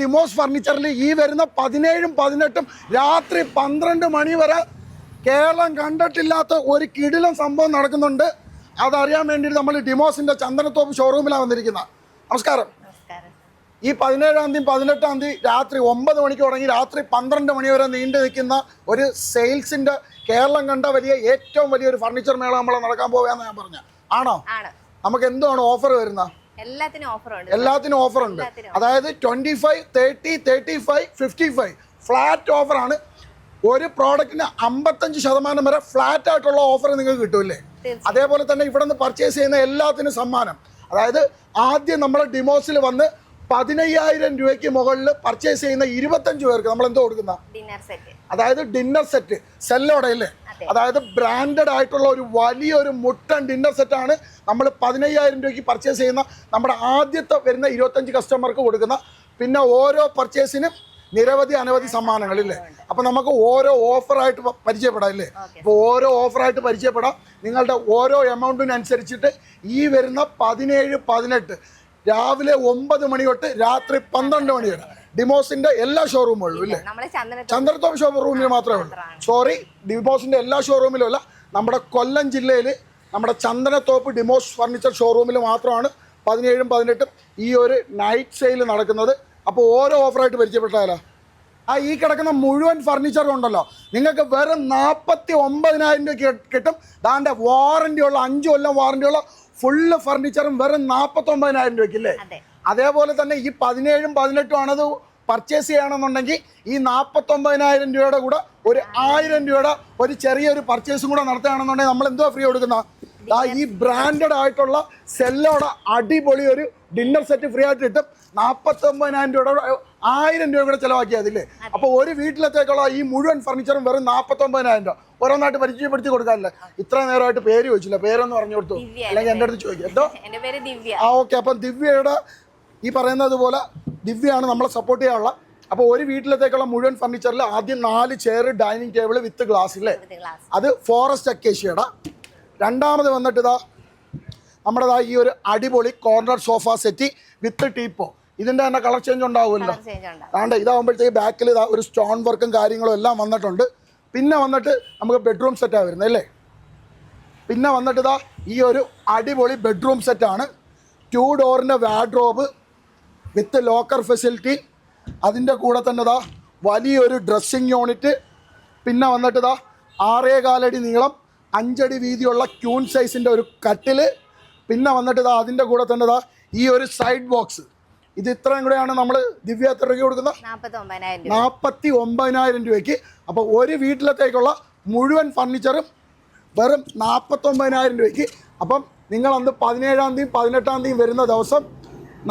ഡിമോസ് ഫർണിച്ചറിൽ ഈ വരുന്ന പതിനേഴും പതിനെട്ടും രാത്രി പന്ത്രണ്ട് മണി വരെ കേരളം കണ്ടിട്ടില്ലാത്ത ഒരു കിടിലം സംഭവം നടക്കുന്നുണ്ട്. അതറിയാൻ വേണ്ടിയിട്ട് നമ്മൾ ഡിമോസിന്റെ ചന്ദനത്തോപ്പ് ഷോറൂമിലാണ് വന്നിരിക്കുന്നത് നമസ്കാരം. ഈ പതിനേഴാം തീയതി പതിനെട്ടാം തീയതി രാത്രി ഒമ്പത് മണിക്ക് തുടങ്ങി രാത്രി പന്ത്രണ്ട് മണി വരെ നീണ്ടു നിൽക്കുന്ന ഒരു സെയിൽസിന്റെ കേരളം കണ്ട വലിയ ഏറ്റവും വലിയൊരു ഫർണിച്ചർ മേള നമ്മൾ നടക്കാൻ പോവുകയെന്ന് ഞാൻ പറഞ്ഞ. ആണോ? നമുക്ക് എന്താണ് ഓഫർ വരുന്ന? എല്ലാത്തിനും ഓഫർ ഉണ്ട് എല്ലാത്തിനും ഓഫർ ഉണ്ട് അതായത് twenty five thirty thirty five fifty five flat ഓഫറാണ്. ഒരു പ്രോഡക്റ്റിന് അമ്പത്തഞ്ച് ശതമാനം വരെ ഫ്ലാറ്റ് ആയിട്ടുള്ള ഓഫർ നിങ്ങൾക്ക് കിട്ടൂല്ലേ അതേപോലെ തന്നെ ഇവിടെ നിന്ന് പർച്ചേസ് ചെയ്യുന്ന എല്ലാത്തിനും സമ്മാനം. അതായത് ആദ്യം നമ്മുടെ ഡിമോസിൽ വന്ന് പതിനയ്യായിരം രൂപയ്ക്ക് മുകളിൽ പർച്ചേസ് ചെയ്യുന്ന ഇരുപത്തഞ്ച് പേർക്ക് നമ്മൾ എന്തോ കൊടുക്കുന്ന? ഡിന്നർ സെറ്റ് അതായത് ഡിന്നർ സെറ്റ് സെല്ലോടെ അല്ലേ? അതായത് ബ്രാൻഡഡ് ആയിട്ടുള്ള ഒരു വലിയൊരു മുട്ടൻ ഡിന്നർ സെറ്റാണ് നമ്മൾ പതിനയ്യായിരം രൂപയ്ക്ക് പർച്ചേസ് ചെയ്യുന്ന നമ്മുടെ ആദ്യത്തെ വരുന്ന ഇരുപത്തഞ്ച് കസ്റ്റമർക്ക് കൊടുക്കുന്ന. പിന്നെ ഓരോ പർച്ചേസിനും നിരവധി അനവധി സമ്മാനങ്ങളില്ലേ അപ്പൊ നമുക്ക് ഓരോ ഓഫറായിട്ട് പരിചയപ്പെടാം അല്ലേ Okay. അപ്പോൾ ഓരോ ഓഫറായിട്ട് പരിചയപ്പെടാം. നിങ്ങളുടെ ഓരോ എമൗണ്ടിനനുസരിച്ചിട്ട് ഈ വരുന്ന പതിനേഴ് പതിനെട്ട് രാവിലെ ഒമ്പത് മണി തൊട്ട് രാത്രി പന്ത്രണ്ട് മണി വരെ. ഡിമോസിന്റെ എല്ലാ ഷോറൂമുകളിലും ഇല്ലേ ചന്ദ്രത്തോം ഷോറൂമിൽ മാത്രമേ ഉള്ളൂ. സോറി ഡിമോസിന്റെ എല്ലാ ഷോറൂമിലും അല്ല നമ്മുടെ കൊല്ലം ജില്ലയിൽ നമ്മുടെ ചന്ദനത്തോപ്പ് ഡിമോസ് ഫർണിച്ചർ ഷോറൂമിൽ മാത്രമാണ് പതിനേഴും പതിനെട്ടും ഈ ഒരു നൈറ്റ് സെയിൽ നടക്കുന്നത്. അപ്പോൾ ഓരോ ഓഫറായിട്ട് പരിചയപ്പെട്ടാലോ ആ ഈ കിടക്കുന്ന മുഴുവൻ ഫർണിച്ചറും ഉണ്ടല്ലോ. നിങ്ങൾക്ക് വെറും നാൽപ്പത്തി ഒമ്പതിനായിരം രൂപ കിട്ടും. ദാന്റെ വാറണ്ടി ഉള്ള അഞ്ച് കൊല്ലം വാറണ്ടി ഉള്ള ഫുള്ള് ഫർണിച്ചറും വെറും നാൽപ്പത്തി ഒമ്പതിനായിരം രൂപയ്ക്കില്ലേ ഇല്ലേ അതേപോലെ തന്നെ ഈ പതിനേഴും പതിനെട്ടും ആണത് പർച്ചേസ് ചെയ്യണമെന്നുണ്ടെങ്കിൽ ഈ നാൽപ്പത്തൊമ്പതിനായിരം രൂപയുടെ കൂടെ ഒരു ആയിരം രൂപയുടെ ഒരു ചെറിയൊരു പർച്ചേസും കൂടെ നടത്തുകയാണെന്നുണ്ടെങ്കിൽ നമ്മൾ എന്തോ ഫ്രീ കൊടുക്കുന്ന? ഈ ബ്രാൻഡഡ് ആയിട്ടുള്ള സെല്ലോടെ അടിപൊളി ഒരു ഡിന്നർ സെറ്റ് ഫ്രീ ആയിട്ട് കിട്ടും. നാൽപ്പത്തൊമ്പതിനായിരം രൂപയുടെ ആയിരം രൂപ കൂടെ ചിലവാക്കിയാൽ അതില്ലേ അപ്പോൾ ഒരു വീട്ടിലത്തേക്കുള്ള ഈ മുഴുവൻ ഫർണിച്ചറും വെറും നാൽപ്പത്തൊമ്പതിനായിരം രൂപ. ഓരോന്നായിട്ട് പരിചയപ്പെടുത്തി കൊടുക്കാറില്ല ഇത്ര നേരമായിട്ട് പേര് ചോദിച്ചില്ല. പേരൊന്ന് പറഞ്ഞു കൊടുത്തു. അല്ലെങ്കിൽ എന്റെ അടുത്ത് ചോദിക്കും. എന്തോ? ആ ഓക്കെ. അപ്പം ദിവ്യയുടെ ഈ പറയുന്നത് പോലെ ദിവ്യയാണ് നമ്മളെ സപ്പോർട്ട് ചെയ്യാനുള്ള. അപ്പോൾ ഒരു വീട്ടിലത്തേക്കുള്ള മുഴുവൻ ഫർണിച്ചറിൽ ആദ്യം നാല് chair dining table with glass ഇല്ലേ? അത് ഫോറസ്റ്റ് അക്കേഷ്യയുടെ. രണ്ടാമത് വന്നിട്ട് ഇതാ നമ്മുടെ ഈ ഒരു അടിപൊളി corner sofa set with teapoy ഇതിന്റെ തന്നെ കളർ ചേഞ്ച് ഉണ്ടാവുമല്ലോ. കളർ ഇതാവുമ്പോഴത്തേക്ക് ബാക്കിൽ ഇതാ ഒരു സ്റ്റോൺ വർക്കും കാര്യങ്ങളും എല്ലാം വന്നിട്ടുണ്ട്. പിന്നെ വന്നിട്ട് നമുക്ക് ബെഡ്റൂം സെറ്റാണ് വരുന്നത് അല്ലേ? പിന്നെ വന്നിട്ട് ഇതാ ഈ ഒരു അടിപൊളി ബെഡ്റൂം സെറ്റാണ് ടു ഡോറിന്റെ വാഡ്രോബ് വിത്ത് ലോക്കർ ഫെസിലിറ്റി അതിന്റെ കൂടെ തന്നെ ഇതാ വലിയൊരു ഡ്രസ്സിങ് യൂണിറ്റ് പിന്നെ വന്നിട്ട് ഇതാ ആറേ കാലടി നീളം അഞ്ചടി വീതിയുള്ള ക്യൂൺ സൈസിന്റെ ഒരു കട്ടിൽ പിന്നെ വന്നിട്ട് ഇതാ അതിന്റെ കൂടെ തന്നെ ഇതാ ഈ ഒരു സൈഡ് ബോക്സ് ഇത് ഇത്രയും കൂടെയാണ് നമ്മൾ ദിവ്യ എത്ര രൂപയ്ക്ക് കൊടുക്കുന്നത്? നാൽപ്പത്തി ഒമ്പതിനായിരം രൂപയ്ക്ക്. അപ്പോൾ ഒരു വീട്ടിലത്തേക്കുള്ള മുഴുവൻ ഫർണിച്ചറും വെറും നാൽപ്പത്തൊമ്പതിനായിരം രൂപയ്ക്ക്. അപ്പം നിങ്ങൾ അന്ന് പതിനേഴാം തീയതി പതിനെട്ടാം തീയതി വരുന്ന ദിവസം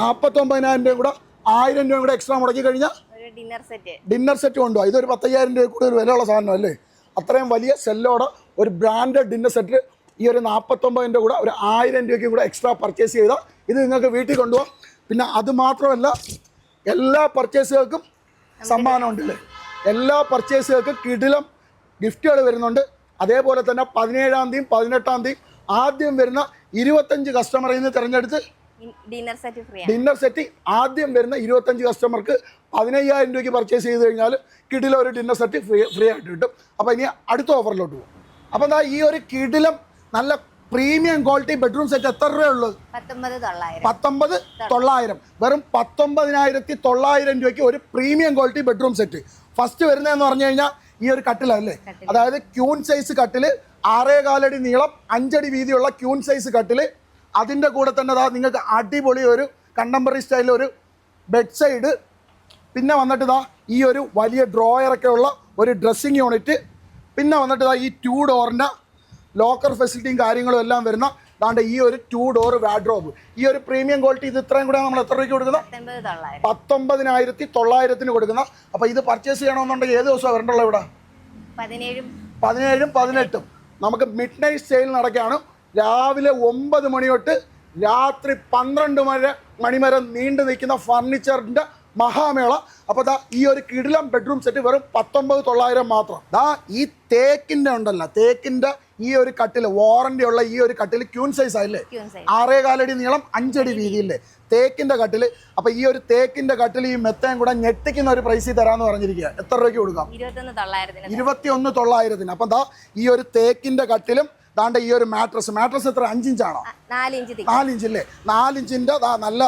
നാൽപ്പത്തൊമ്പതിനായിരം രൂപ കൂടെ ആയിരം രൂപ കൂടെ എക്സ്ട്രാ മുടക്കി കഴിഞ്ഞാൽ ഡിന്നർ സെറ്റ് ഡിന്നർ സെറ്റ് കൊണ്ടുപോകാം ഇതൊരു പത്തയ്യായിരം രൂപ കൂടുതൽ വിലയുള്ള സാധനം അല്ലേ അത്രയും വലിയ സെല്ലോടെ ഒരു ബ്രാൻഡഡ് ഡിന്നർ സെറ്റ് ഈ ഒരു നാൽപ്പത്തൊമ്പതിന്റെ കൂടെ ഒരു ആയിരം രൂപയ്ക്കും കൂടെ എക്സ്ട്രാ പർച്ചേസ് ചെയ്താൽ ഇത് നിങ്ങൾക്ക് വീട്ടിൽ കൊണ്ടുപോകാം. പിന്നെ അത് മാത്രമല്ല എല്ലാ പർച്ചേസുകൾക്കും സമ്മാനം ഉണ്ടല്ലേ എല്ലാ പർച്ചേസുകൾക്കും കിടിലം ഗിഫ്റ്റുകൾ വരുന്നുണ്ട്. അതേപോലെ തന്നെ പതിനേഴാം തീയതി പതിനെട്ടാം തീയതി ആദ്യം വരുന്ന ഇരുപത്തഞ്ച് കസ്റ്റമറിൽ നിന്ന് തിരഞ്ഞെടുത്ത് ഡിന്നർ സെറ്റ് ഡിന്നർ സെറ്റ് ആദ്യം വരുന്ന ഇരുപത്തഞ്ച് കസ്റ്റമർക്ക് പതിനയ്യായിരം രൂപയ്ക്ക് പർച്ചേസ് ചെയ്ത് കഴിഞ്ഞാൽ കിടിലം ഒരു ഡിന്നർ സെറ്റ് ഫ്രീ ഫ്രീ ആയിട്ട് കിട്ടും. അപ്പോൾ ഇനി അടുത്ത ഓഫറിലോട്ട് പോകും അപ്പോൾ എന്താ ഈ ഒരു കിടിലം നല്ല പ്രീമിയം ക്വാളിറ്റി ബെഡ്റൂം സെറ്റ് എത്ര രൂപയുള്ളത് പത്തൊമ്പത് തൊള്ളായിരം. വെറും പത്തൊമ്പതിനായിരത്തി തൊള്ളായിരം രൂപയ്ക്ക് ഒരു premium quality bedroom set. First വരുന്നതെന്ന് പറഞ്ഞു കഴിഞ്ഞാൽ ഈ ഒരു കട്ടിലല്ലേ കട്ടിൽ. അതായത് ക്യൂൺ സൈസ് കട്ടിൽ ആറേ കാലടി നീളം അഞ്ചടി വീതിയുള്ള ക്യൂൺ സൈസ് കട്ടിൽ. അതിന്റെ കൂടെ തന്നെ അതാ നിങ്ങൾക്ക് അടിപൊളി ഒരു കണ്ടംപററി സ്റ്റൈലിൽ ഒരു ബെഡ് സൈഡ് പിന്നെ വന്നിട്ട് ഇതാ ഈ ഒരു വലിയ ഡ്രോയറൊക്കെ ഉള്ള ഒരു ഡ്രസ്സിങ് യൂണിറ്റ് പിന്നെ വന്നിട്ട് ഇതാ ഈ ടു ഡോറിന്റെ ലോക്കർ ഫെസിലിറ്റിയും കാര്യങ്ങളും എല്ലാം വരുന്ന ദാണ്ട് ഈ ഒരു ടു ഡോർ വാഡ്രോബ് ഈ ഒരു പ്രീമിയം ക്വാളിറ്റി ഇത് ഇത്രയും കൂടെ നമ്മൾ എത്ര രൂപയ്ക്ക് കൊടുക്കുന്നത് പത്തൊമ്പതിനായിരത്തി തൊള്ളായിരത്തിന് കൊടുക്കുന്ന. അപ്പോൾ ഇത് പർച്ചേസ് ചെയ്യണമെന്നുണ്ടെങ്കിൽ ഏത് ദിവസമാണ് വരണ്ടുള്ള ഇവിടെ? പതിനേഴും. പതിനെട്ടും. നമുക്ക് മിഡ് നൈറ്റ് സെയിൽ നടക്കുകയാണ്. രാവിലെ ഒമ്പത് മണി തൊട്ട് രാത്രി പന്ത്രണ്ട് മണി മണി വരെ നീണ്ടു നിൽക്കുന്ന ഫർണിച്ചറിന്റെ മഹാമേള. അപ്പോൾ ദാ ഈ ഒരു കിടിലം ബെഡ്റൂം സെറ്റ് വെറും പത്തൊമ്പത് തൊള്ളായിരം മാത്രം. ദാ ഈ തേക്കിന്റെ ഉണ്ടല്ലോ തേക്കിന്റെ ഈ ഒരു കട്ടിൽ വാറണ്ടി ഉള്ള ഈ ഒരു കട്ടിൽ ക്യൂൺ സൈസ് ആയില്ലേ? ആറേ കാലടി നീളം അഞ്ചടി വീതിയില്ലേ? തേക്കിന്റെ കട്ടിൽ അപ്പൊ ഈ ഒരു തേക്കിന്റെ കട്ടിൽ ഈ മെത്തയും കൂടെ ഞെട്ടിക്കുന്ന ഒരു പ്രൈസിൽ തരാന്ന് പറഞ്ഞിരിക്കുക എത്ര രൂപയ്ക്ക് കൊടുക്കാം? ഇരുപത്തി ഒന്ന് തൊള്ളായിരത്തിന്. അപ്പം ദാ ഈ ഒരു തേക്കിന്റെ കട്ടിലും ദാണ്ട ഈ ഒരു മാട്രസ് മാട്രസ് എത്ര? അഞ്ചിഞ്ചാണോ? നാലിഞ്ച് അല്ലേ നാലിഞ്ചിന്റെ നല്ല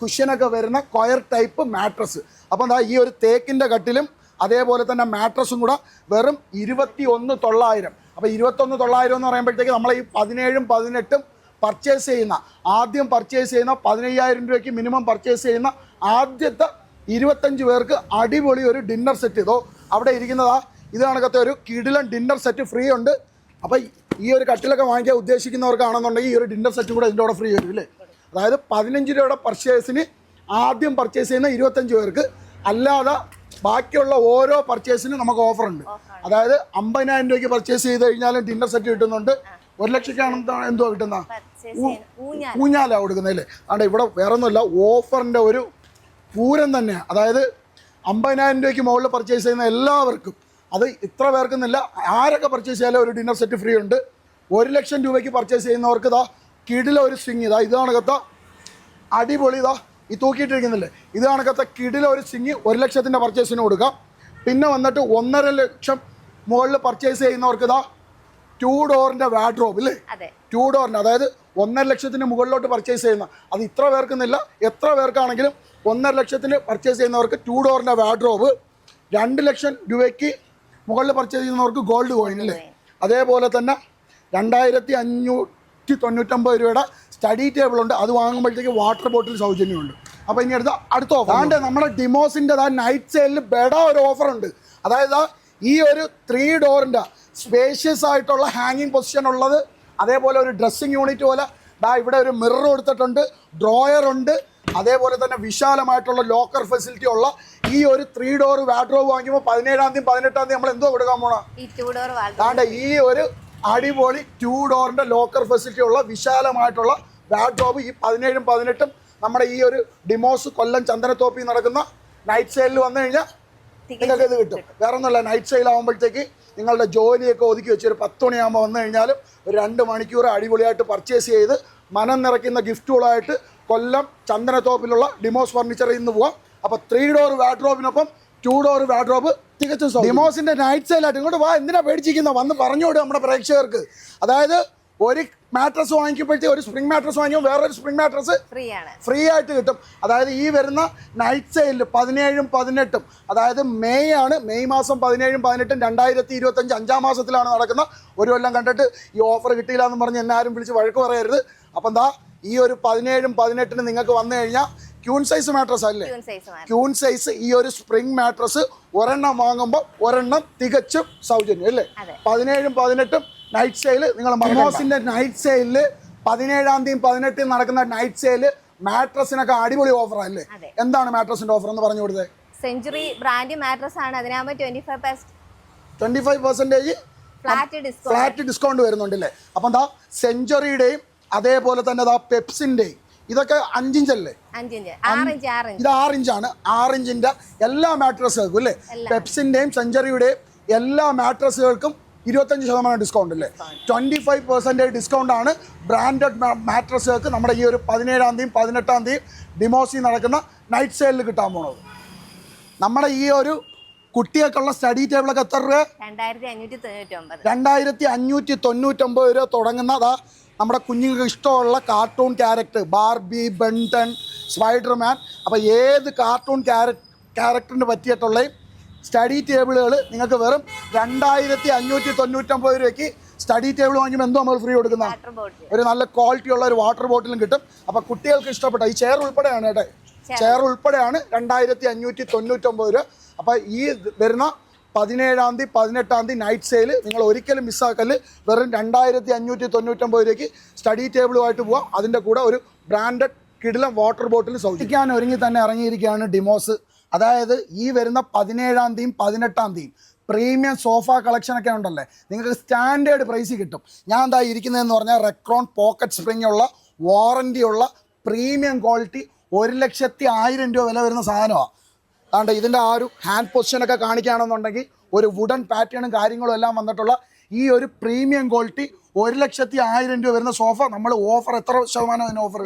കുഷ്യനൊക്കെ വരുന്ന കൊയർ ടൈപ്പ് മാട്രസ് അപ്പം എന്താ? ഈ ഒരു തേക്കിന്റെ കട്ടിലും അതേപോലെ തന്നെ മാട്രസും കൂടെ വെറും ഇരുപത്തി ഒന്ന് തൊള്ളായിരം. അപ്പോൾ ഇരുപത്തൊന്ന് തൊള്ളായിരം എന്ന് പറയുമ്പോഴത്തേക്ക് നമ്മൾ ഈ പതിനേഴും പതിനെട്ടും പർച്ചേസ് ചെയ്യുന്ന ആദ്യം പർച്ചേസ് ചെയ്യുന്ന പതിനയ്യായിരം രൂപയ്ക്ക് മിനിമം പർച്ചേസ് ചെയ്യുന്ന ആദ്യത്തെ ഇരുപത്തഞ്ച് പേർക്ക് അടിപൊളി ഒരു ഡിന്നർ സെറ്റ് ഇതോ അവിടെ ഇരിക്കുന്നതാ. ഇത് കണക്കത്തെ ഒരു കിടിലൻ ഡിന്നർ സെറ്റ് ഫ്രീ ഉണ്ട്. അപ്പോൾ ഈ ഒരു കട്ടിലൊക്കെ വാങ്ങിക്കാൻ ഉദ്ദേശിക്കുന്നവർക്കാണെന്നുണ്ടെങ്കിൽ ഈ ഒരു ഡിന്നർ സെറ്റും കൂടെ ഇതിന്റെ കൂടെ ഫ്രീ വരും അല്ലേ അതായത് പതിനഞ്ച് രൂപയുടെ പർച്ചേസിന് ആദ്യം പർച്ചേസ് ചെയ്യുന്ന ഇരുപത്തഞ്ച് പേർക്ക് അല്ലാതെ ബാക്കിയുള്ള ഓരോ പർച്ചേസിനും നമുക്ക് ഓഫർ ഉണ്ട്. അതായത് അമ്പതിനായിരം രൂപയ്ക്ക് പർച്ചേസ് ചെയ്ത് കഴിഞ്ഞാലും ഡിന്നർ സെറ്റ് കിട്ടുന്നുണ്ട്. ഒരു ലക്ഷക്കാണ് എന്തോ കിട്ടുന്ന? ഊഞ്ഞാല. കൊടുക്കുന്നതല്ലേ അതുകൊണ്ട് ഇവിടെ വേറെ ഒന്നുമല്ല ഓഫറിന്റെ ഒരു പൂരം തന്നെയാണ് അതായത് അമ്പതിനായിരം രൂപയ്ക്ക് മുകളിൽ പർച്ചേസ് ചെയ്യുന്ന എല്ലാവർക്കും അത് ഇത്ര പേർക്കെന്നില്ല ആരൊക്കെ പർച്ചേസ് ചെയ്യാലും ഒരു ഡിന്നർ സെറ്റ് ഫ്രീ ഉണ്ട്. ഒരു ലക്ഷം രൂപയ്ക്ക് പർച്ചേസ് ചെയ്യുന്നവർക്ക് ഇതാ കിടില ഒരു സ്വിങ് ഇതാ. ഇതാണ് കത്ത അടിപൊളി ഇതാ. ഈ തൂക്കിയിട്ടിരിക്കുന്നില്ലേ? ഇത് കണക്കത്തെ കിടില ഒരു സിങ്ങി ഒരു ലക്ഷത്തിന്റെ പർച്ചേസിന് കൊടുക്കാം പിന്നെ വന്നിട്ട് ഒന്നര ലക്ഷം മുകളിൽ പർച്ചേസ് ചെയ്യുന്നവർക്ക് ഇതാ ടൂ ഡോറിന്റെ വാഡ്രോബ് ഇല്ലേ? ടൂ ഡോറിന്റെ അതായത് ഒന്നര ലക്ഷത്തിന് മുകളിലോട്ട് പർച്ചേസ് ചെയ്യുന്ന. അത് ഇത്ര പേർക്കെന്നില്ല എത്ര പേർക്കാണെങ്കിലും ഒന്നര ലക്ഷത്തിന് പർച്ചേസ് ചെയ്യുന്നവർക്ക് ടൂ ഡോറിന്റെ വാഡ്രോബ് രണ്ട് ലക്ഷം രൂപയ്ക്ക് മുകളിൽ പർച്ചേസ് ചെയ്യുന്നവർക്ക് ഗോൾഡ് കോയിൻ അല്ലേ അതേപോലെ തന്നെ രണ്ടായിരത്തി അഞ്ഞൂറ്റി തൊണ്ണൂറ്റമ്പത് രൂപയുടെ സ്റ്റഡി ടേബിൾ ഉണ്ട് അത് വാങ്ങുമ്പോഴത്തേക്ക് വാട്ടർ ബോട്ടിൽ സൗജന്യമുണ്ട്. അപ്പോൾ ഇനി അടുത്ത അടുത്ത ഓഫർ ആണ്ട് നമ്മുടെ ഡിമോസിന്റെ ആ നൈറ്റ് സെയിലിൽ ബെഡ ഒരു ഓഫർ ഉണ്ട്. അതായത് ഈ ഒരു ത്രീ ഡോറിന്റെ സ്പേഷ്യസ് ആയിട്ടുള്ള ഹാങ്ങിങ് പൊസിഷൻ ഉള്ളത്. അതേപോലെ ഒരു ഡ്രസ്സിങ് യൂണിറ്റ് പോലെ ദാ ഇവിടെ ഒരു മിറർ കൊടുത്തിട്ടുണ്ട്. ഡ്രോയർ ഉണ്ട്. അതേപോലെ തന്നെ വിശാലമായിട്ടുള്ള ലോക്കർ ഫെസിലിറ്റി ഉള്ള ഈ ഒരു ത്രീ ഡോർ വാഡ്രോബ് വാങ്ങിക്കുമ്പോൾ പതിനേഴാം തീയതി പതിനെട്ടാം തീയതി നമ്മൾ എന്തോ കൊടുക്കാൻ പോണോ? ഈ ഡോർ വാൾ അതാണ്ട് ഈ ഒരു അടിപൊളി ടൂ ഡോറിന്റെ ലോക്കർ ഫെസിലിറ്റി ഉള്ള വിശാലമായിട്ടുള്ള വാഡ്രോബ് ഈ പതിനേഴും പതിനെട്ടും നമ്മുടെ ഈ ഒരു ഡിമോസ് കൊല്ലം ചന്ദനത്തോപ്പിൽ നടക്കുന്ന നൈറ്റ് സെയിലിൽ വന്നു കഴിഞ്ഞാൽ നിങ്ങൾക്ക് ഇത് കിട്ടും. വേറെ ഒന്നുമല്ല നൈറ്റ് സെയിൽ ആകുമ്പോഴത്തേക്ക് നിങ്ങളുടെ ജോലിയൊക്കെ ഒതുക്കി വെച്ച് ഒരു പത്ത് മണിയാകുമ്പോൾ വന്നു കഴിഞ്ഞാലും ഒരു രണ്ട് മണിക്കൂർ അടിപൊളിയായിട്ട് പർച്ചേസ് ചെയ്ത് മനം നിറയ്ക്കുന്ന ഗിഫ്റ്റുകളായിട്ട് കൊല്ലം ചന്ദനത്തോപ്പിലുള്ള ഡിമോസ് ഫർണിച്ചറിൽ നിന്ന് പോവാം. അപ്പോൾ ത്രീ ഡോർ വാഡ്രോബിനൊപ്പം ടു ഡോർ വാഡ്രോബ് തികച്ചും ഡിമോസിന്റെ നൈറ്റ് സെയിലായിട്ട് ഇങ്ങോട്ട് വാ എന്തിനാ പേടിച്ചിരിക്കുന്നത് വന്ന് പറഞ്ഞുകൊടുക്കും നമ്മുടെ പ്രേക്ഷകർക്ക്. അതായത് ഒരു മാട്രസ് വാങ്ങിക്കുമ്പോഴത്തേക്ക് ഒരു സ്പ്രിംഗ് മാട്രസ് വാങ്ങിക്കുമ്പോൾ വേറൊരു സ്പ്രിംഗ് മാട്രസ് ഫ്രീ ആണ് ഫ്രീ ആയിട്ട് കിട്ടും. അതായത് ഈ വരുന്ന നൈറ്റ് സെയിലിൽ പതിനേഴും പതിനെട്ടും അതായത് മെയ് ആണ് മെയ് മാസം പതിനേഴും പതിനെട്ടും രണ്ടായിരത്തി ഇരുപത്തഞ്ച് അഞ്ചാം മാസത്തിലാണ് നടക്കുന്ന ഒരു കൊല്ലം കണ്ടിട്ട് ഈ ഓഫർ കിട്ടിയില്ല എന്ന് പറഞ്ഞ് എന്നാരും വിളിച്ച് വഴക്ക് പറയരുത്. അപ്പം എന്താ ഈ ഒരു പതിനേഴും പതിനെട്ടിന് നിങ്ങൾക്ക് വന്നു കഴിഞ്ഞാൽ ക്യൂൺ സൈസ് മാട്രസ് അല്ലേ? ക്യൂൺ സൈസ് ഈ ഒരു സ്പ്രിംഗ് മാട്രസ് ഒരെണ്ണം വാങ്ങുമ്പോൾ ഒരെണ്ണം തികച്ചും സൗജന്യം അല്ലേ. പതിനേഴും പതിനെട്ടും നൈറ്റ് സെയിൽ നിങ്ങൾ മമോസിന്റെ നൈറ്റ് സെയിലിൽ പതിനേഴാം തീയതി പതിനെട്ടിൽ നടക്കുന്ന നൈറ്റ് സെയിൽ മാട്രസിനൊക്കെ അടിപൊളി ഓഫർ അല്ലേ? എന്താണ് മാട്രസിന്റെ ഓഫർ എന്ന് പറഞ്ഞു കൊടുത്തത് സെഞ്ചുറി ബ്രാൻഡ് മാട്രസ് ആണ്. അതിനാകുമ്പോൾ twenty five twenty five percentage flat discount flat discount വരുന്നുണ്ടല്ലേ? അപ്പം എന്താ? സെഞ്ചുറിയുടെയും അതേപോലെ തന്നെ ദാ പെപ്സിന്റെയും ഇതൊക്കെ അഞ്ചിഞ്ചല്ലേ? ഇത് ആറ് ഇഞ്ചാണ് ആറ് ഇഞ്ചിന്റെ എല്ലാ മാട്രസുകൾക്കും അല്ലേ? പെപ്സിന്റെയും സെഞ്ചുറിയുടെയും എല്ലാ മാട്രസുകൾക്കും ഇരുപത്തഞ്ച് ശതമാനം ഡിസ്കൗണ്ട് അല്ലേ ട്വന്റി ഫൈവ് പെർസെന്റേജ് ഡിസ്കൗണ്ട് ആണ് ബ്രാൻഡഡ് മാട്രസുകൾക്ക് നമ്മുടെ ഈ ഒരു പതിനേഴാം തീയതി പതിനെട്ടാം തീയതി ഡിമോസി നടക്കുന്ന നൈറ്റ് സെയിലിൽ കിട്ടാൻ പോണത്. നമ്മുടെ ഈ ഒരു കുട്ടികൾക്കുള്ള സ്റ്റഡി ടേബിളൊക്കെ എത്ര രൂപ രണ്ടായിരത്തി അഞ്ഞൂറ്റി തൊണ്ണൂറ്റൊമ്പത്. രൂപ തുടങ്ങുന്നതാ നമ്മുടെ കുഞ്ഞുങ്ങൾക്ക് ഇഷ്ടമുള്ള കാർട്ടൂൺ ക്യാരക്ടർ ബാർബി ബെൻടൺ സ്പൈഡർമാൻ അപ്പോൾ ഏത് കാർട്ടൂൺ ക്യാരക്ടർ ക്യാരക്ടറിന് പറ്റിയിട്ടുള്ള സ്റ്റഡി ടേബിളുകൾ നിങ്ങൾക്ക് വെറും രണ്ടായിരത്തി അഞ്ഞൂറ്റി തൊണ്ണൂറ്റൊമ്പത് രൂപയ്ക്ക് സ്റ്റഡി ടേബിൾ വാങ്ങിക്കുമ്പോൾ എന്തോ നമ്മൾ ഫ്രീ കൊടുക്കുന്ന ഒരു നല്ല ക്വാളിറ്റി ഉള്ള ഒരു വാട്ടർ ബോട്ടിലും കിട്ടും. അപ്പോൾ കുട്ടികൾക്ക് ഇഷ്ടപ്പെട്ട ഈ ചെയർ ഉൾപ്പെടെയാണ് കേട്ടോ. ചെയർ ഉൾപ്പെടെയാണ് രണ്ടായിരത്തി അഞ്ഞൂറ്റി തൊണ്ണൂറ്റൊമ്പത് രൂപ. അപ്പോൾ ഈ വരുന്ന പതിനേഴാം തീയതി പതിനെട്ടാം തീയതി നൈറ്റ് സെയിൽ നിങ്ങൾ ഒരിക്കലും മിസ്സാക്കൽ വെറും രണ്ടായിരത്തി അഞ്ഞൂറ്റി തൊണ്ണൂറ്റൊമ്പത് രൂപയ്ക്ക് സ്റ്റഡി ടേബിളുമായിട്ട് പോവാം. അതിന്റെ കൂടെ ഒരു ബ്രാൻഡഡ് കിടിലം വാട്ടർ ബോട്ടിൽ സൗദിക്കാൻ ഒരുങ്ങി തന്നെ ഇറങ്ങിയിരിക്കുകയാണ് ഡിമോസ്. അതായത് ഈ വരുന്ന പതിനേഴാം തീയതി പതിനെട്ടാം തീയതി പ്രീമിയം സോഫ കളക്ഷനൊക്കെ ഉണ്ടല്ലേ? നിങ്ങൾക്ക് സ്റ്റാൻഡേർഡ് പ്രൈസിൽ കിട്ടും. ഞാൻ എന്താ ഇരിക്കുന്നതെന്ന് പറഞ്ഞാൽ റെക്രോൺ പോക്കറ്റ് സ്പ്രിംഗ് ഉള്ള വാറണ്ടി ഉള്ള പ്രീമിയം ക്വാളിറ്റി ഒരു ലക്ഷത്തി ആയിരം രൂപ വില വരുന്ന സാധനമാണ് അതുകൊണ്ട് ഇതിന്റെ ആ ഒരു ഹാൻഡ് പൊസിഷനൊക്കെ കാണിക്കുകയാണെന്നുണ്ടെങ്കിൽ ഒരു വുഡൻ പാറ്റേണും കാര്യങ്ങളും എല്ലാം വന്നിട്ടുള്ള ഈ ഒരു പ്രീമിയം ക്വാളിറ്റി ഒരു ലക്ഷത്തി ആയിരം രൂപ വരുന്ന സോഫ നമ്മൾ ഓഫർ എത്ര ശതമാനം അതിന് ഓഫർ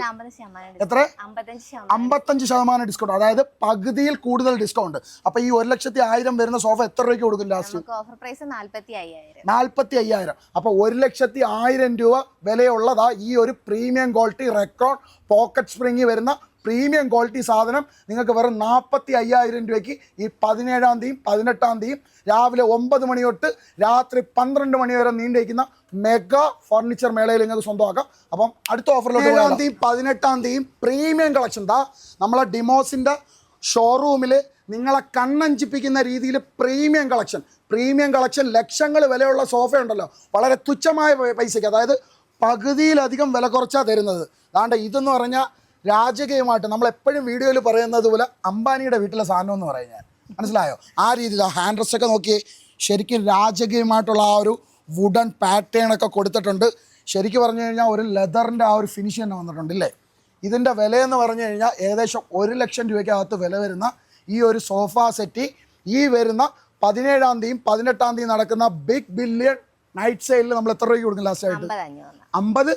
എത്ര? അമ്പത്തഞ്ച് ശതമാനം. ഡിസ്കൗണ്ട് അതായത് പകുതിയിൽ കൂടുതൽ ഡിസ്കൗണ്ട് അപ്പൊ ഈ ഒരു ലക്ഷത്തി ആയിരം വരുന്ന സോഫ എത്ര രൂപയ്ക്ക് കൊടുക്കും ലാസ്റ്റ് ഓഫർ പ്രൈസ് നാൽപ്പത്തി അയ്യായിരം. അപ്പൊ ഒരു ലക്ഷത്തി ആയിരം രൂപ വിലയുള്ളതാ ഈ ഒരു premium quality record pocket spring വരുന്ന പ്രീമിയം ക്വാളിറ്റി സാധനം നിങ്ങൾക്ക് വെറും നാൽപ്പത്തി അയ്യായിരം രൂപയ്ക്ക് ഈ പതിനേഴാം തീയതി പതിനെട്ടാം തീയതി രാവിലെ ഒമ്പത് മണി തൊട്ട് രാത്രി പന്ത്രണ്ട് മണി വരെ നീണ്ടിരിക്കുന്ന മെഗാ ഫർണിച്ചർ മേളയിൽ നിങ്ങൾക്ക് സ്വന്തമാക്കാം. അപ്പം അടുത്ത ഓഫറിലോട്ട് ഏഴാം തീയതി പതിനെട്ടാം തീയതി പ്രീമിയം കളക്ഷൻ താ നമ്മളെ ഡിമോസിന്റെ ഷോറൂമിൽ നിങ്ങളെ കണ്ണഞ്ചിപ്പിക്കുന്ന രീതിയിൽ പ്രീമിയം കളക്ഷൻ. പ്രീമിയം കളക്ഷൻ ലക്ഷങ്ങൾ വിലയുള്ള സോഫ ഉണ്ടല്ലോ. വളരെ തുച്ഛമായ പൈസയ്ക്ക്. അതായത് പകുതിയിലധികം വില കുറച്ചാണ് തരുന്നത്. അതാണ്ട് ഇതെന്ന് പറഞ്ഞാൽ രാജകീയമായിട്ട് നമ്മൾ എപ്പോഴും വീഡിയോയിൽ പറയുന്നത് പോലെ അംബാനിയുടെ വീട്ടിലെ സാധനം എന്ന് പറയും ഞാൻ. മനസ്സിലായോ? ആ രീതിയിൽ ആ ഹാൻഡ് റെസ്റ്റ് ഒക്കെ നോക്കി ശരിക്കും രാജകീയമായിട്ടുള്ള ആ ഒരു വുഡൻ പാറ്റേൺ ഒക്കെ കൊടുത്തിട്ടുണ്ട്. ശരിക്കും പറഞ്ഞു കഴിഞ്ഞാൽ ഒരു ലെതറിന്റെ ആ ഒരു ഫിനിഷ് തന്നെ വന്നിട്ടുണ്ട് ഇല്ലേ? ഇതിന്റെ വിലയെന്ന് പറഞ്ഞു കഴിഞ്ഞാൽ ഏകദേശം ഒരു ലക്ഷം രൂപയ്ക്കകത്ത് വില വരുന്ന ഈ ഒരു സോഫ സെറ്റ് ഈ വരുന്ന പതിനേഴാം തീയതി പതിനെട്ടാം തീയതി നടക്കുന്ന ബിഗ് ബില്യൺ നൈറ്റ് സെയിലിൽ നമ്മൾ എത്ര രൂപയ്ക്ക് കൊടുക്കും ലാസ്റ്റ് ആയിട്ട്? അമ്പത്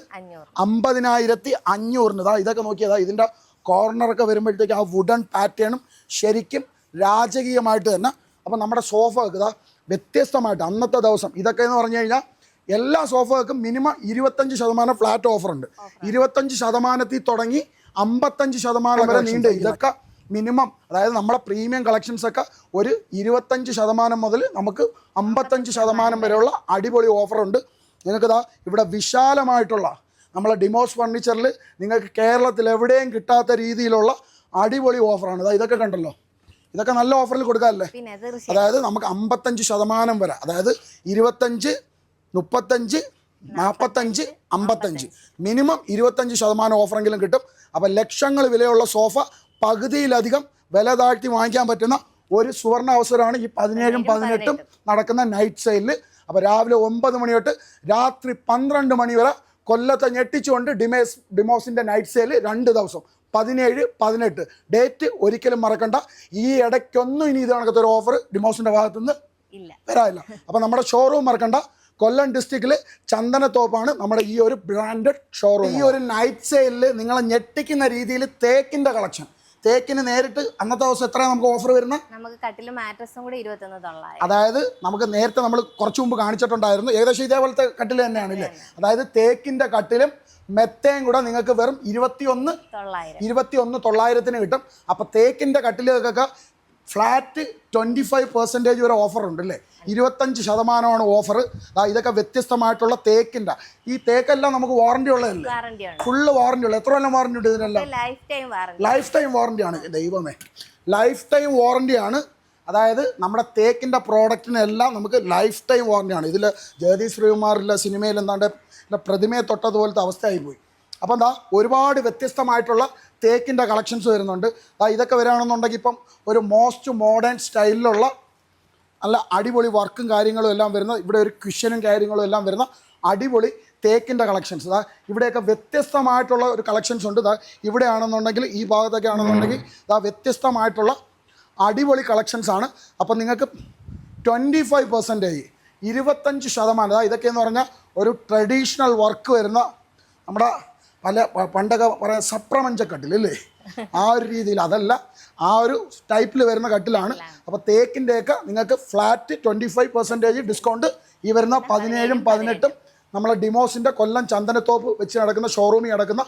അമ്പതിനായിരത്തി അഞ്ഞൂറിന്. ഇതാ ഇതൊക്കെ നോക്കിയതാ ഇതിന്റെ കോർണറൊക്കെ വരുമ്പോഴത്തേക്ക് ആ വുഡൻ പാറ്റേണും ശരിക്കും രാജകീയമായിട്ട് തന്നെ. അപ്പം നമ്മുടെ സോഫ ഇതാ വ്യത്യസ്തമായിട്ട് അന്നത്തെ ദിവസം ഇതൊക്കെ എന്ന് പറഞ്ഞു കഴിഞ്ഞാൽ എല്ലാ സോഫകൾക്കും മിനിമം ഇരുപത്തഞ്ച് ശതമാനം ഫ്ലാറ്റ് ഓഫറുണ്ട് ഇരുപത്തഞ്ച് ശതമാനത്തിൽ തുടങ്ങി അമ്പത്തഞ്ച് ശതമാനം വരെ നീണ്ട്. ഇതൊക്കെ മിനിമം അതായത് നമ്മളെ പ്രീമിയം കളക്ഷൻസ് ഒക്കെ ഒരു ഇരുപത്തഞ്ച് ശതമാനം മുതൽ നമുക്ക് അമ്പത്തഞ്ച് ശതമാനം വരെയുള്ള അടിപൊളി ഓഫറുണ്ട് നിങ്ങൾക്കിതാ ഇവിടെ വിശാലമായിട്ടുള്ള നമ്മളെ ഡിമോസ് ഫർണിച്ചറിൽ നിങ്ങൾക്ക് കേരളത്തിൽ എവിടെയും കിട്ടാത്ത രീതിയിലുള്ള അടിപൊളി ഓഫറാണ് ഇതാ ഇതൊക്കെ കണ്ടല്ലോ. ഇതൊക്കെ നല്ല ഓഫറിൽ കൊടുക്കാമല്ലേ അതായത് നമുക്ക് അമ്പത്തഞ്ച് ശതമാനം വരെ അതായത് ഇരുപത്തഞ്ച് മുപ്പത്തഞ്ച് നാൽപ്പത്തഞ്ച് അമ്പത്തഞ്ച്. മിനിമം ഇരുപത്തഞ്ച് ശതമാനം ഓഫറെങ്കിലും കിട്ടും. അപ്പം ലക്ഷങ്ങൾ വിലയുള്ള സോഫ പകുതിയിലധികം വില താഴ്ത്തി വാങ്ങിക്കാൻ പറ്റുന്ന ഒരു സുവർണ അവസരമാണ് ഈ പതിനേഴും പതിനെട്ടും നടക്കുന്ന നൈറ്റ് സെയിലിൽ അപ്പോൾ രാവിലെ ഒമ്പത് മണി തൊട്ട് രാത്രി പന്ത്രണ്ട് മണി വരെ കൊല്ലത്തെ ഞെട്ടിച്ചുകൊണ്ട് ഡിമേസ് ഡിമോസിന്റെ നൈറ്റ് സെയിൽ രണ്ട് ദിവസം. പതിനേഴ് പതിനെട്ട്. ഡേറ്റ് ഒരിക്കലും മറക്കണ്ട. ഈ ഇടയ്ക്കൊന്നും ഇനി ഇത് കണക്കത്തെ ഒരു ഓഫർ ഡിമോസിന്റെ ഭാഗത്തുനിന്ന് വരാനില്ല അപ്പോൾ നമ്മുടെ ഷോറൂം മറക്കണ്ട. കൊല്ലം ഡിസ്ട്രിക്റ്റിൽ ചന്ദനത്തോപ്പാണ് നമ്മുടെ ഈ ഒരു ബ്രാൻഡഡ് ഷോറൂം ഈ ഒരു നൈറ്റ് സെയിലിൽ നിങ്ങളെ ഞെട്ടിക്കുന്ന രീതിയിൽ തേക്കിന്റെ കളക്ഷൻ തേക്കിന് നേരിട്ട് അന്നത്തെ ദിവസം എത്ര നമുക്ക് ഓഫർ വരുന്നത്? നമുക്ക് കട്ടിലും മാട്രസും കൂടി ഇരുപത്തൊന്ന് അതായത് നമുക്ക് നേരത്തെ നമ്മൾ കുറച്ച് മുമ്പ് കാണിച്ചിട്ടുണ്ടായിരുന്നു. ഏകദേശം ഇതേപോലത്തെ കട്ടിൽ തന്നെയാണ് ഇല്ലേ? അതായത് തേക്കിന്റെ കട്ടിലും മെത്തയും കൂടെ നിങ്ങൾക്ക് വെറും ഇരുപത്തിയൊന്ന് ഇരുപത്തിയൊന്ന് തൊള്ളായിരത്തിന് കിട്ടും. അപ്പൊ തേക്കിന്റെ കട്ടിലൊക്കെ ഫ്ലാറ്റ് ട്വന്റി ഫൈവ് പെർസെന്റേജ് വരെ ഓഫർ ഉണ്ട് അല്ലേ ഇരുപത്തഞ്ച് ശതമാനമാണ് ഓഫർ ഇതൊക്കെ വ്യത്യസ്തമായിട്ടുള്ള തേക്കിന്റെ. ഈ തേക്കെല്ലാം നമുക്ക് വാറണ്ടി ഉള്ളതല്ലേ? ഫുള്ള് വാറണ്ടി ഉള്ളത് എത്ര കൊല്ലം വാറണ്ടി ഉണ്ട് ഇതിനെല്ലാം? Lifetime warranty lifetime വാറണ്ടിയാണ് ദൈവമേ. ലൈഫ് ടൈം വാറണ്ടിയാണ് അതായത് നമ്മുടെ തേക്കിന്റെ പ്രോഡക്റ്റിനെല്ലാം നമുക്ക് ലൈഫ് ടൈം വാറണ്ടിയാണ് ഇതിൽ ജഗദീഷ് ശ്രീകുമാറിലെ സിനിമയിൽ എന്താണ്ട് പ്രതിമയെ തൊട്ടതുപോലത്തെ അവസ്ഥയായി പോയി. അപ്പം എന്താ? ഒരുപാട് വ്യത്യസ്തമായിട്ടുള്ള തേക്കിന്റെ കളക്ഷൻസ് വരുന്നുണ്ട്. ഇതൊക്കെ വരികയാണെന്നുണ്ടെങ്കിൽ ഇപ്പം ഒരു മോസ്റ്റ് മോഡേൺ സ്റ്റൈലിലുള്ള നല്ല അടിപൊളി വർക്കും കാര്യങ്ങളും എല്ലാം വരുന്ന ഇവിടെ ഒരു ക്വിഷനും കാര്യങ്ങളും എല്ലാം വരുന്ന അടിപൊളി തേക്കിന്റെ കളക്ഷൻസ് ഇതാ ഇവിടെയൊക്കെ വ്യത്യസ്തമായിട്ടുള്ള ഒരു കളക്ഷൻസ് ഉണ്ട്. ഇതാ ഇവിടെയാണെന്നുണ്ടെങ്കിൽ ഈ ഭാഗത്തൊക്കെ ആണെന്നുണ്ടെങ്കിൽ ഇതാ വ്യത്യസ്തമായിട്ടുള്ള അടിപൊളി കളക്ഷൻസ് ആണ്. അപ്പം നിങ്ങൾക്ക് ട്വന്റി ഫൈവ് പെർസെന്റേജ് ഇരുപത്തഞ്ച് ശതമാനം അതാ ഇതൊക്കെയെന്ന് പറഞ്ഞാൽ ഒരു ട്രഡീഷണൽ വർക്ക് വരുന്ന നമ്മുടെ പല പണ്ടൊക്കെ സപ്രമഞ്ചക്കട്ടിൽ അല്ലേ? ആ ഒരു രീതിയിൽ അതല്ല ആ ഒരു ടൈപ്പിൽ വരുന്ന കട്ടിലാണ്. അപ്പോൾ തേക്കിന്റെയൊക്കെ നിങ്ങൾക്ക് flat twenty five percentage discount ഈ വരുന്ന പതിനേഴും പതിനെട്ടും നമ്മളെ ഡിമോസിന്റെ കൊല്ലം ചന്ദനത്തോപ്പ് വെച്ച് നടക്കുന്ന ഷോറൂമിൽ നടക്കുന്ന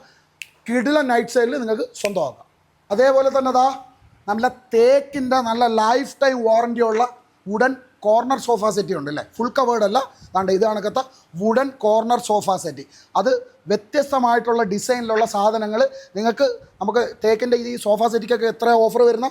കിടില നൈറ്റ് സൈഡിൽ നിങ്ങൾക്ക് സ്വന്തമാക്കാം. അതേപോലെ തന്നെ ദാ നല്ല തേക്കിന്റെ നല്ല ലൈഫ് ടൈം വാറന്റിയുള്ള ഉടൻ കോർണർ സോഫ സെറ്റ് ഉണ്ട് അല്ലേ? ഫുൾ കവേർഡ് അല്ല. അതാണ്ട് ഇത് കണക്കത്തെ വുഡൻ കോർണർ സോഫ സെറ്റ് അത് വ്യത്യസ്തമായിട്ടുള്ള ഡിസൈനിലുള്ള സാധനങ്ങൾ നിങ്ങൾക്ക് നമുക്ക് തേക്കിന്റെ ഈ സോഫ സെറ്റിക്കൊക്കെ എത്ര ഓഫർ വരുന്ന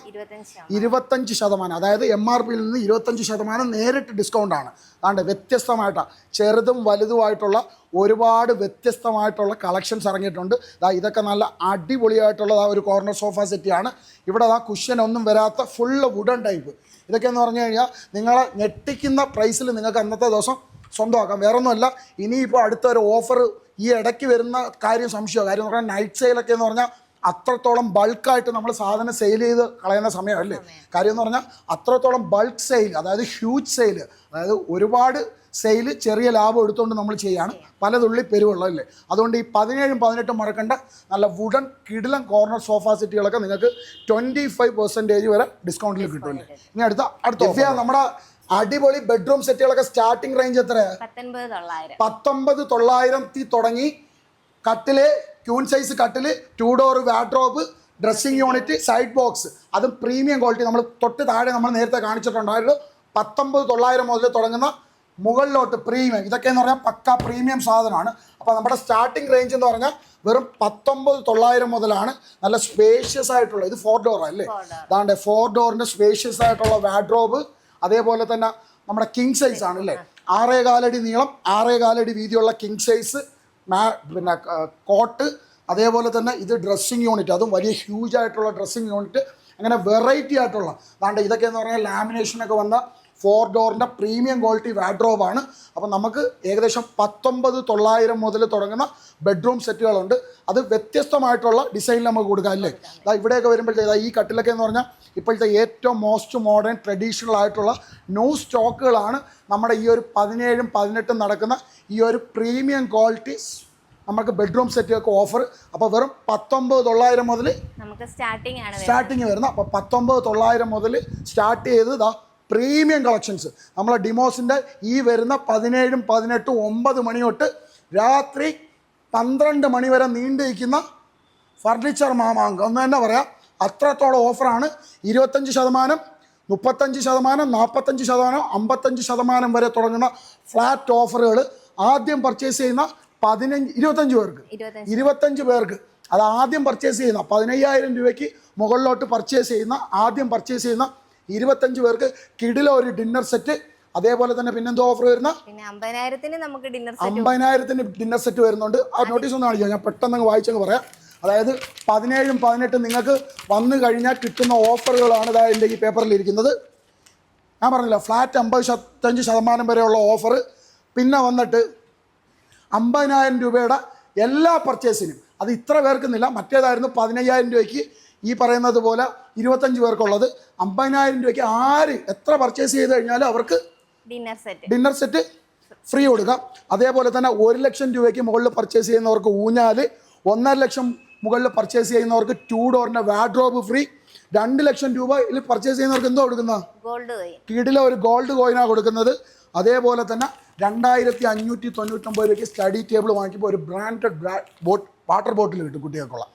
ഇരുപത്തഞ്ച് ശതമാനം. അതായത് എം ആർ പിയിൽ നിന്ന് ഇരുപത്തഞ്ച് ശതമാനം നേരിട്ട് ഡിസ്കൗണ്ടാണ് അതാണ്ട് വ്യത്യസ്തമായിട്ടാണ് ചെറുതും വലുതുമായിട്ടുള്ള ഒരുപാട് വ്യത്യസ്തമായിട്ടുള്ള കളക്ഷൻസ് ഇറങ്ങിയിട്ടുണ്ട് ദാ ഇതൊക്കെ നല്ല അടിപൊളിയായിട്ടുള്ള ഒരു കോർണർ സോഫ സെറ്റിയാണ് ഇവിടെ ആ കുഷ്യൻ ഒന്നും വരാത്ത ഫുള്ള് വുഡൻ ടൈപ്പ് ഇതൊക്കെ എന്ന് പറഞ്ഞു കഴിഞ്ഞാൽ നിങ്ങളെ ഞെട്ടിക്കുന്ന പ്രൈസിൽ നിങ്ങൾക്ക് അന്നത്തെ ദിവസം സ്വന്തമാക്കാം. വേറൊന്നുമല്ല ഇനിയിപ്പോൾ അടുത്ത ഒരു ഓഫർ ഈ ഇടയ്ക്ക് വരുന്ന കാര്യം സംശയമാണ് കാര്യം എന്ന് പറഞ്ഞാൽ നൈറ്റ് സെയിലൊക്കെ എന്ന് പറഞ്ഞാൽ അത്രത്തോളം ബൾക്കായിട്ട് നമ്മൾ സാധനം സെയിൽ ചെയ്ത് കളയുന്ന സമയമല്ലേ? കാര്യം എന്ന് പറഞ്ഞാൽ അത്രത്തോളം ബൾക്ക് സെയിൽ അതായത് ഹ്യൂജ് സെയിൽ അതായത് ഒരുപാട് സെയിൽ ചെറിയ ലാഭം എടുത്തുകൊണ്ട് നമ്മൾ ചെയ്യാണ്. പലതുള്ളി പെരുവെള്ളം അല്ലേ അതുകൊണ്ട് ഈ പതിനേഴും പതിനെട്ടും മറക്കേണ്ട. നല്ല വുഡൻ കിടിലം കോർണർ സോഫ സെറ്റുകളൊക്കെ നിങ്ങൾക്ക് ട്വന്റി ഫൈവ് പെർസെന്റേജ് വരെ ഡിസ്കൗണ്ടിൽ കിട്ടുമല്ലേ ഇനി അടുത്ത അടുത്ത നമ്മുടെ അടിപൊളി ബെഡ്റൂം സെറ്റുകളൊക്കെ സ്റ്റാർട്ടിംഗ് റേഞ്ച് എത്രയാണ് പത്തൊമ്പത് തൊള്ളായിരത്തി തുടങ്ങി. കട്ടിൽ ക്യൂൺ സൈസ് കട്ടിൽ two door wardrobe dressing unit side box അതും പ്രീമിയം ക്വാളിറ്റി നമ്മൾ തൊട്ട് താഴെ നമ്മൾ നേരത്തെ കാണിച്ചിട്ടുണ്ടായിരുന്നു. പത്തൊമ്പത് തൊള്ളായിരം മുതൽ തുടങ്ങുന്ന മുകളിലോട്ട് പ്രീമിയം ഇതൊക്കെ എന്ന് പറഞ്ഞാൽ പക്ക പ്രീമിയം സാധനമാണ്. അപ്പോൾ നമ്മുടെ സ്റ്റാർട്ടിംഗ് റേഞ്ച് എന്ന് പറഞ്ഞാൽ വെറും പത്തൊമ്പത് തൊള്ളായിരം മുതലാണ് നല്ല സ്പേഷ്യസ് ആയിട്ടുള്ള ഇത് ഫോർ ഡോർ അല്ലേ? അതാണ്ട് ഫോർ ഡോറിന്റെ സ്പേഷ്യസ് ആയിട്ടുള്ള വാഡ്രോബ് അതേപോലെ തന്നെ നമ്മുടെ കിങ് സൈസ് ആണ് അല്ലേ? ആറേ കാലടി നീളം ആറേ കാലടി വീതിയുള്ള കിങ് സൈസ് പിന്നെ കോട്ട് അതേപോലെ തന്നെ ഇത് ഡ്രസ്സിങ് യൂണിറ്റ് അതും വലിയ ഹ്യൂജ് ആയിട്ടുള്ള ഡ്രസ്സിങ് യൂണിറ്റ് അങ്ങനെ വെറൈറ്റി ആയിട്ടുള്ള അതാണ്ട് ഇതൊക്കെ എന്ന് പറഞ്ഞാൽ ലാമിനേഷനൊക്കെ വന്ന ഫോർ ഡോറിന്റെ പ്രീമിയം ക്വാളിറ്റി വാഡ്രോബ് ആണ്. അപ്പോൾ നമുക്ക് ഏകദേശം പത്തൊമ്പത് തൊള്ളായിരം മുതൽ തുടങ്ങുന്ന ബെഡ്റൂം സെറ്റുകളുണ്ട്. അത് വ്യത്യസ്തമായിട്ടുള്ള ഡിസൈനിൽ നമുക്ക് കൊടുക്കാം അല്ലേ? അതാ ഇവിടെയൊക്കെ വരുമ്പോഴത്തേക്ക് ഈ കട്ടിലൊക്കെ എന്ന് പറഞ്ഞാൽ ഇപ്പോഴത്തെ ഏറ്റവും മോസ്റ്റ് മോഡേൺ ട്രഡീഷണൽ ആയിട്ടുള്ള ന്യൂ സ്റ്റോക്കുകളാണ് നമ്മുടെ ഈ ഒരു പതിനേഴും പതിനെട്ടും നടക്കുന്ന ഈ ഒരു പ്രീമിയം ക്വാളിറ്റി നമുക്ക് ബെഡ്റൂം സെറ്റുകൾക്ക് ഓഫർ. അപ്പോൾ വെറും പത്തൊമ്പത് തൊള്ളായിരം മുതൽ. സ്റ്റാർട്ടിങ് വരുന്ന അപ്പോൾ പത്തൊമ്പത് തൊള്ളായിരം മുതൽ സ്റ്റാർട്ട് ചെയ്ത് ഇതാ പ്രീമിയം കളക്ഷൻസ്. നമ്മളെ ഡിമോസിന്റെ ഈ വരുന്ന പതിനേഴും പതിനെട്ടും ഒമ്പത് മണി തൊട്ട് രാത്രി പന്ത്രണ്ട് മണി വരെ നീണ്ടു നിൽക്കുന്ന ഫർണിച്ചർ മാമാങ്കം. എന്ന് തന്നെ പറയാം. അത്രത്തോളം ഓഫറാണ്. ഇരുപത്തഞ്ച് ശതമാനം മുപ്പത്തഞ്ച് ശതമാനം നാൽപ്പത്തഞ്ച് ശതമാനം അമ്പത്തഞ്ച് ശതമാനം വരെ തുടങ്ങുന്ന ഫ്ലാറ്റ് ഓഫറുകൾ ആദ്യം പർച്ചേസ് ചെയ്യുന്ന പതിനഞ്ച് ഇരുപത്തഞ്ച് പേർക്ക്. ഇരുപത്തഞ്ച്. പേർക്ക്. അത് ആദ്യം പർച്ചേസ് ചെയ്യുന്ന പതിനയ്യായിരം രൂപയ്ക്ക് മുകളിലോട്ട് പർച്ചേസ് ചെയ്യുന്ന ആദ്യം പർച്ചേസ് ചെയ്യുന്ന ഇരുപത്തഞ്ച് പേർക്ക് കിടില ഒരു ഡിന്നർ സെറ്റ് അതേപോലെ തന്നെ പിന്നെന്തോ ഓഫർ വരുന്ന? പിന്നെ അമ്പതിനായിരത്തിന് നമുക്ക് ഡിന്നർ അമ്പതിനായിരത്തിന് ഡിന്നർ സെറ്റ് വരുന്നുണ്ട്. ആ നോട്ടീസ് ഒന്ന് കാണിക്കാം ഞാൻ പെട്ടെന്ന് അങ്ങ് വായിച്ചങ്ങ് പറയാം. അതായത് പതിനേഴും പതിനെട്ടും നിങ്ങൾക്ക് വന്നു കഴിഞ്ഞാൽ കിട്ടുന്ന ഓഫറുകളാണ് ഇതാ എന്റെ ഈ പേപ്പറിൽ ഇരിക്കുന്നത്. ഞാൻ പറഞ്ഞില്ല ഫ്ലാറ്റ് അമ്പത് ശതഞ്ച് ശതമാനം വരെയുള്ള ഓഫർ പിന്നെ വന്നിട്ട് അമ്പതിനായിരം രൂപയുടെ എല്ലാ പർച്ചേസിനും അത് ഇത്ര പേർക്കുന്നില്ല മറ്റേതായിരുന്നു പതിനയ്യായിരം രൂപയ്ക്ക് ഈ പറയുന്നത് പോലെ ഇരുപത്തഞ്ച് പേർക്കുള്ളത്. അമ്പതിനായിരം രൂപയ്ക്ക് ആര് എത്ര പർച്ചേസ് ചെയ്ത് കഴിഞ്ഞാലും അവർക്ക് dinner set dinner set free കൊടുക്കാം. അതേപോലെ തന്നെ ഒരു ലക്ഷം രൂപയ്ക്ക് മുകളിൽ പർച്ചേസ് ചെയ്യുന്നവർക്ക് ഊഞ്ഞാൽ ഒന്നര ലക്ഷം മുകളിൽ പർച്ചേസ് ചെയ്യുന്നവർക്ക് ടൂ ഡോറിന്റെ വാഡ്രോബ് ഫ്രീ രണ്ട് ലക്ഷം രൂപയിൽ പർച്ചേസ് ചെയ്യുന്നവർക്ക് എന്തോ കൊടുക്കുന്നത് ഗോൾഡ് കീഴിലെ ഒരു ഗോൾഡ് കോയിനാണ് കൊടുക്കുന്നത്. അതേപോലെ തന്നെ രണ്ടായിരത്തി അഞ്ഞൂറ്റി തൊണ്ണൂറ്റൊമ്പത് രൂപയ്ക്ക് സ്റ്റഡി ടേബിൾ വാങ്ങിക്കുമ്പോൾ ഒരു ബ്രാൻഡഡ് ബോട്ട് വാട്ടർ ബോട്ടിൽ കിട്ടും കുട്ടികൾക്കുള്ള.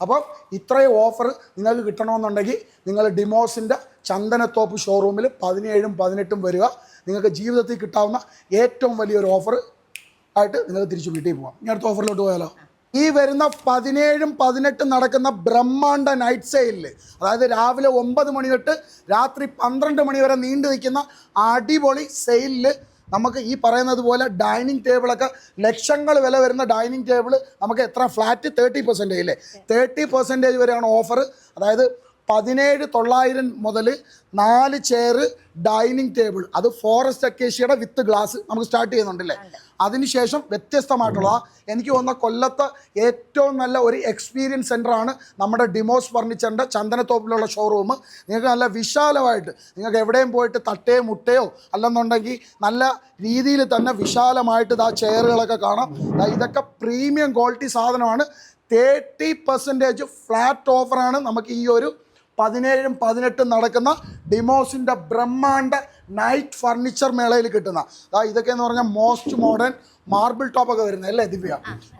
അപ്പോൾ ഇത്രയും ഓഫർ നിങ്ങൾക്ക് കിട്ടണമെന്നുണ്ടെങ്കിൽ നിങ്ങൾ ഡിമോസിന്റെ ചന്ദനത്തോപ്പ് ഷോറൂമിൽ പതിനേഴും പതിനെട്ടും വരിക. നിങ്ങൾക്ക് ജീവിതത്തിൽ കിട്ടാവുന്ന ഏറ്റവും വലിയൊരു ഓഫർ ആയിട്ട് നിങ്ങൾ തിരിച്ചു വീട്ടിൽ പോകാം. ഇനി അടുത്ത ഓഫറിലോട്ട് പോയാലോ? ഈ വരുന്ന പതിനേഴും പതിനെട്ടും നടക്കുന്ന ബ്രഹ്മാണ്ട നൈറ്റ് സെയിലിൽ അതായത് രാവിലെ ഒമ്പത് മണി തൊട്ട് രാത്രി പന്ത്രണ്ട് മണി വരെ നീണ്ടു നിൽക്കുന്ന അടിപൊളി സെയിലിൽ നമുക്ക് ഈ പറയുന്നത് പോലെ ഡൈനിങ് ടേബിളൊക്കെ ലക്ഷങ്ങൾ വില വരുന്ന ഡൈനിങ് ടേബിൾ നമുക്ക് എത്ര? ഫ്ലാറ്റ് തേർട്ടി പെർസെന്റേജ് അല്ലേ തേർട്ടി പെർസെന്റേജ് വരെയാണ് ഓഫർ അതായത് പതിനേഴ് തൊള്ളായിരം മുതൽ നാല് ചെയർ ഡൈനിങ് ടേബിൾ അത് ഫോറസ്റ്റ് അക്കേഷ്യയുടെ വിത്ത് ഗ്ലാസ് നമുക്ക് സ്റ്റാർട്ട് ചെയ്യുന്നുണ്ടല്ലേ? അതിനുശേഷം വ്യത്യസ്തമായിട്ടുള്ള എനിക്ക് തോന്നുന്ന കൊല്ലത്തെ ഏറ്റവും നല്ല ഒരു എക്സ്പീരിയൻസ് സെന്ററാണ് നമ്മുടെ ഡിമോസ് ഫർണിച്ചറിന്റെ ചന്ദനത്തോപ്പിലുള്ള ഷോറൂം നിങ്ങൾക്ക് നല്ല വിശാലമായിട്ട് നിങ്ങൾക്ക് എവിടെയും പോയിട്ട് തട്ടയോ മുട്ടയോ അല്ലെന്നുണ്ടെങ്കിൽ നല്ല രീതിയിൽ തന്നെ വിശാലമായിട്ട് ആ ചെയറുകളൊക്കെ കാണാം. ഇതൊക്കെ പ്രീമിയം ക്വാളിറ്റി സാധനമാണ്. തേർട്ടി പെർസെന്റേജ് ഫ്ലാറ്റ് ഓഫറാണ് നമുക്ക് ഈ ഒരു പതിനേഴും പതിനെട്ടും നടക്കുന്ന ഡിമോസിന്റെ ബ്രഹ്മാണ്ട നൈറ്റ് ഫർണിച്ചർ മേളയിൽ കിട്ടുന്ന. അതാ ഇതൊക്കെ എന്ന് പറഞ്ഞാൽ മോസ്റ്റ് മോഡേൺ മാർബിൾ ടോപ്പൊക്കെ വരുന്നത് അല്ലേ ദിവ്യ?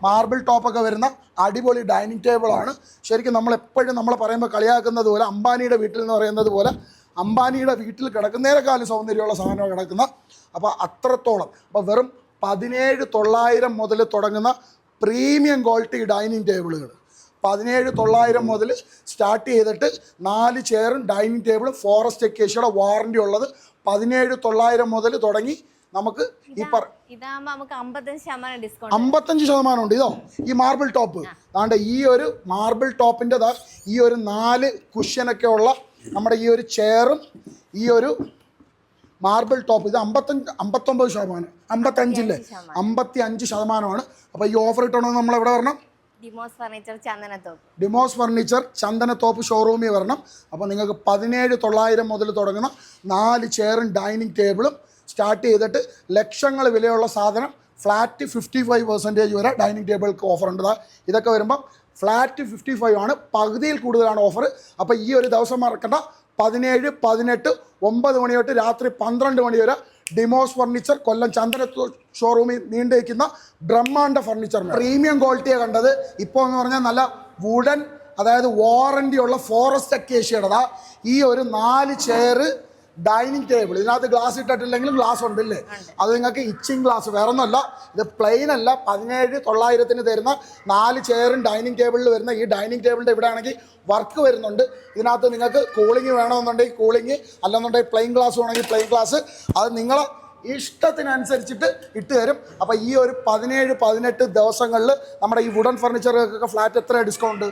മാർബിൾ ടോപ്പൊക്കെ വരുന്ന അടിപൊളി ഡൈനിങ് ടേബിളാണ് ശരിക്കും നമ്മൾ എപ്പോഴും നമ്മൾ പറയുമ്പോൾ കളിയാക്കുന്നത് പോലെ അംബാനിയുടെ വീട്ടിൽ എന്ന് പറയുന്നത് പോലെ അംബാനിയുടെ വീട്ടിൽ കിടക്കുന്നതിനേക്കാളും സൗന്ദര്യമുള്ള സാധനം കിടക്കുന്ന. അപ്പോൾ അത്രത്തോളം. അപ്പോൾ വെറും പതിനേഴ് തൊള്ളായിരം മുതൽ തുടങ്ങുന്ന പ്രീമിയം ക്വാളിറ്റി ഡൈനിങ് ടേബിളുകൾ. പതിനേഴ് തൊള്ളായിരം മുതൽ സ്റ്റാർട്ട് ചെയ്തിട്ട് നാല് ചെയറും ഡൈനിങ് ടേബിളും ഫോറസ്റ്റ് എക്കേഷ്യയുടെ വാറണ്ടി ഉള്ളത് പതിനേഴ് തൊള്ളായിരം മുതൽ തുടങ്ങി നമുക്ക് ഈ പറ അമ്പത്തഞ്ച് ശതമാനം ഉണ്ട്. ഇതോ ഈ മാർബിൾ ടോപ്പ് അതുകൊണ്ട് ഈ ഒരു മാർബിൾ ടോപ്പിന്റെ ഈ ഒരു നാല് കുഷ്യനൊക്കെ ഉള്ള നമ്മുടെ ഈ ഒരു ചെയറും ഈ ഒരു മാർബിൾ ടോപ്പ് ഇത് അമ്പത്തഞ്ച് അമ്പത്തൊമ്പത് ശതമാനം. അമ്പത്തഞ്ചില്ലേ അമ്പത്തി അഞ്ച് ശതമാനമാണ്. അപ്പോൾ ഈ ഓഫർ കിട്ടണമെന്ന് നമ്മൾ എവിടെ വരണം? ഡിമോസ് ഫർണിച്ചർ ചന്ദനത്തോപ്പ്. ഡിമോസ് ഫർണിച്ചർ ചന്ദനത്തോപ്പ് ഷോറൂമിൽ വരണം. അപ്പോൾ നിങ്ങൾക്ക് പതിനേഴ് തൊള്ളായിരം മുതൽ തുടങ്ങണം. നാല് ചെയറും ഡൈനിങ് ടേബിളും സ്റ്റാർട്ട് ചെയ്തിട്ട് ലക്ഷങ്ങൾ വിലയുള്ള സാധനം ഫ്ലാറ്റ് ഫിഫ്റ്റി ഫൈവ് പെർസെന്റേജ് വരെ ഡൈനിങ് ടേബിൾക്ക് ഓഫർ ഉണ്ട്. ഇതൊക്കെ വരുമ്പം ഫ്ലാറ്റ് ഫിഫ്റ്റി ഫൈവ് ആണ്. പകുതിയിൽ കൂടുതലാണ് ഓഫർ അപ്പോൾ ഈ ഒരു ദിവസം മറക്കണ്ട. പതിനേഴ് പതിനെട്ട് ഒമ്പത് മണി തൊട്ട് രാത്രി പന്ത്രണ്ട് മണി വരെ ഡിമോസ് ഫർണിച്ചർ കൊല്ലം ചന്ദന ഷോറൂമിൽ നീണ്ടുവയ്ക്കുന്ന ബ്രഹ്മാണ്ട ഫർണിച്ചർ പ്രീമിയം ക്വാളിറ്റിയാണ് കണ്ടത്. ഇപ്പോൾ എന്ന് പറഞ്ഞാൽ നല്ല വുഡൻ അതായത് വാറണ്ടിയുള്ള ഫോറസ്റ്റ് അക്കേഷ്യയുടേതാ ഈ ഒരു നാല് ചെയർ ഡൈനിങ് ടേബിൾ. ഇതിനകത്ത് ഗ്ലാസ് ഇട്ടിട്ടില്ലെങ്കിലും ഗ്ലാസ് ഉണ്ടല്ലേ? അത് നിങ്ങൾക്ക് ഇച്ചിങ് ഗ്ലാസ് വേറെ ഒന്നുമല്ല ഇത് പ്ലെയിൻ അല്ല. പതിനേഴ് തൊള്ളായിരത്തിന് തരുന്ന നാല് ചെയറും ഡൈനിങ് ടേബിളിൽ വരുന്ന ഈ ഡൈനിങ് ടേബിളിന്റെ ഇവിടെ ആണെങ്കിൽ വർക്ക് വരുന്നുണ്ട്. ഇതിനകത്ത് നിങ്ങൾക്ക് കൂളിംഗ് വേണമെന്നുണ്ടെങ്കിൽ കൂളിംഗ് അല്ലെന്നുണ്ടെങ്കിൽ പ്ലെയിൻ ഗ്ലാസ് വേണമെങ്കിൽ പ്ലെയിൻ ഗ്ലാസ് അത് നിങ്ങളെ ഇഷ്ടത്തിനനുസരിച്ചിട്ട് ഇട്ട് തരും. അപ്പോൾ ഈ ഒരു പതിനേഴ് പതിനെട്ട് ദിവസങ്ങളിൽ നമ്മുടെ ഈ വുഡൻ ഫർണിച്ചറുകൾക്കൊക്കെ ഫ്ലാറ്റ് എത്ര ഡിസ്കൗണ്ട്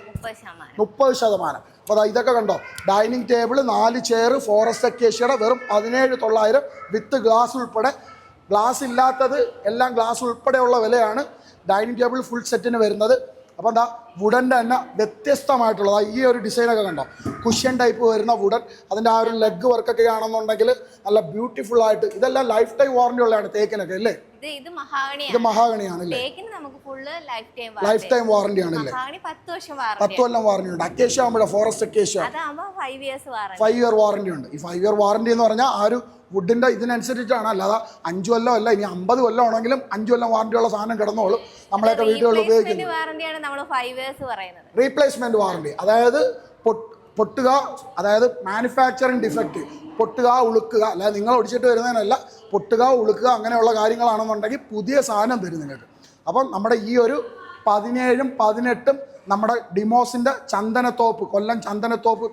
മുപ്പത് ശതമാനം. അപ്പോൾ ഇതൊക്കെ കണ്ടോ? ഡൈനിങ് ടേബിൾ നാല് ചെയർ ഫോറസ്റ്റ് അക്കേഷ്യയുടെ വെറും പതിനേഴ് തൊള്ളായിരം വിത്ത് ഗ്ലാസ് ഉൾപ്പെടെ. ഗ്ലാസ് ഇല്ലാത്തത് എല്ലാം ഗ്ലാസ് ഉൾപ്പെടെയുള്ള വിലയാണ്. ഡൈനിങ് ടേബിൾ ഫുൾ സെറ്റിന് വരുന്നത്. അപ്പോൾ എന്താ വുഡന്റെ തന്നെ വ്യത്യസ്തമായിട്ടുള്ളത് ഈ ഒരു ഡിസൈനൊക്കെ കണ്ടോ? കുഷ്യൻ ടൈപ്പ് വരുന്ന വുഡൻ അതിന്റെ ആ ഒരു ലെഗ് വർക്കൊക്കെ ആണെന്നുണ്ടെങ്കിൽ നല്ല ബ്യൂട്ടിഫുൾ ആയിട്ട് ഇതെല്ലാം ലൈഫ് ടൈം വാറണ്ടി ഉള്ളതാണ് തേക്കിനൊക്കെ അല്ലേ? ഇത് മഹാഗണിയാണ് ലൈഫ് ടൈം വാറണ്ടി ആണല്ലേ? പത്ത് വാറണ്ടി കൊല്ലം വാറണ്ടി ഉണ്ട്. അക്കേഷ്യ ആകുമ്പോഴേ forest acacia. Five warranty year warranty ഉണ്ട്. ഈ ഫൈവ് ഇയർ വാറണ്ടി എന്ന് പറഞ്ഞാൽ ആ ഒരു വുഡിന്റെ ഇതിനനുസരിച്ചാണ് അല്ലാതെ അഞ്ച് കൊല്ലം അല്ല ഇനി അമ്പത് കൊല്ലം ആണെങ്കിലും അഞ്ച് കൊല്ലം വാറണ്ടിയുള്ള സാധനം കിടന്നോളും. നമ്മളെയൊക്കെ വീടുകളിൽ ഉപയോഗിക്കുന്നത് റീപ്ലേസ്മെന്റ് വാറണ്ടി അതായത് പൊട്ടുക അതായത് മാനുഫാക്ചറിങ് ഡിഫക്റ്റ് പൊട്ടുക ഉളുക്കുക അല്ലാതെ നിങ്ങൾ ഒടിച്ചിട്ട് വരുന്നതിനല്ല പൊട്ടുക ഉളുക്കുക അങ്ങനെയുള്ള കാര്യങ്ങളാണെന്നുണ്ടെങ്കിൽ പുതിയ സാധനം തരും നിങ്ങൾക്ക്. അപ്പം നമ്മുടെ ഈ ഒരു പതിനേഴും പതിനെട്ടും നമ്മുടെ ഡിമോസിന്റെ ചന്ദനത്തോപ്പ് കൊല്ലം ചന്ദനത്തോപ്പ്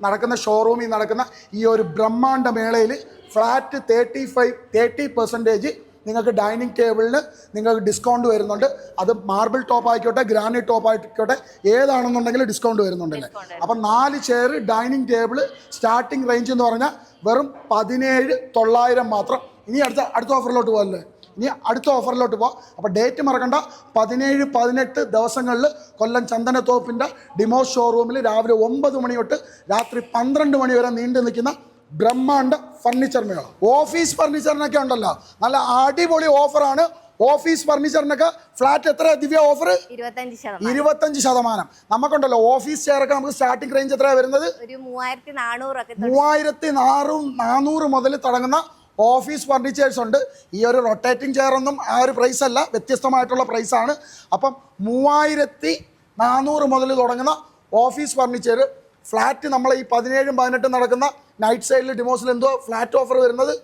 നടക്കുന്ന ഷോറൂമിൽ നടക്കുന്ന ഈ ഒരു ബ്രഹ്മാണ്ഡ മേളയിൽ flat thirty five thirty percentage നിങ്ങൾക്ക് ഡൈനിങ് ടേബിളിന് നിങ്ങൾക്ക് ഡിസ്കൗണ്ട് വരുന്നുണ്ട്. അത് മാർബിൾ ടോപ്പ് ആയിക്കോട്ടെ ഗ്രാനൈറ്റ് ടോപ്പ് ആയിക്കോട്ടെ ഏതാണെന്നുണ്ടെങ്കിലും ഡിസ്കൗണ്ട് വരുന്നുണ്ടല്ലേ? അപ്പം നാല് chair dining table starting range എന്ന് പറഞ്ഞാൽ വെറും പതിനേഴ് തൊള്ളായിരം മാത്രം. ഇനി അടുത്ത അടുത്ത ഓഫറിലോട്ട് പോകല്ലേ ഇനി അടുത്ത ഓഫറിലോട്ട് പോവാം. അപ്പോൾ ഡേറ്റ് മറക്കണ്ട. പതിനേഴ് പതിനെട്ട് ദിവസങ്ങളിൽ കൊല്ലം ചന്ദനത്തോപ്പിന്റെ ഡിമോ ഷോറൂമിൽ രാവിലെ ഒമ്പത് മണി തൊട്ട് രാത്രി പന്ത്രണ്ട് മണി വരെ നീണ്ടു നിൽക്കുന്ന ബ്രഹ്മാണ്ഡ ഫർണിച്ചർ മേള. ഓഫീസ് ഫർണിച്ചറിനൊക്കെ ഉണ്ടല്ലോ. നല്ല അടിപൊളി ഓഫറാണ് ഓഫീസ് ഫർണിച്ചറിനൊക്കെ ഫ്ലാറ്റ് എത്ര ദിവ്യ ഓഫർ ഇരുപത്തഞ്ച് ശതമാനം. നമുക്കുണ്ടല്ലോ ഓഫീസ് ചെയറൊക്കെ നമുക്ക് സ്റ്റാർട്ടിംഗ് റേഞ്ച് എത്രയാണ് വരുന്നത്? മൂവായിരത്തി നാറും നാനൂറ് മുതൽ തുടങ്ങുന്ന ഓഫീസ് ഫർണിച്ചേഴ്സ് ഉണ്ട്. ഈ ഒരു റൊട്ടേറ്റിംഗ് ചെയറൊന്നും ആ ഒരു പ്രൈസ് അല്ല വ്യത്യസ്തമായിട്ടുള്ള പ്രൈസാണ് അപ്പം മൂവായിരത്തി നാനൂറ് മുതൽ തുടങ്ങുന്ന ഓഫീസ് ഫർണിച്ചർ ഫ്ലാറ്റ് നമ്മൾ ഈ പതിനേഴും പതിനെട്ടും നടക്കുന്ന നൈറ്റ് സൈഡിൽ ഡിമോസിൽ എന്തോ ഫ്ലാറ്റ് ഓഫർ വരുന്നത്?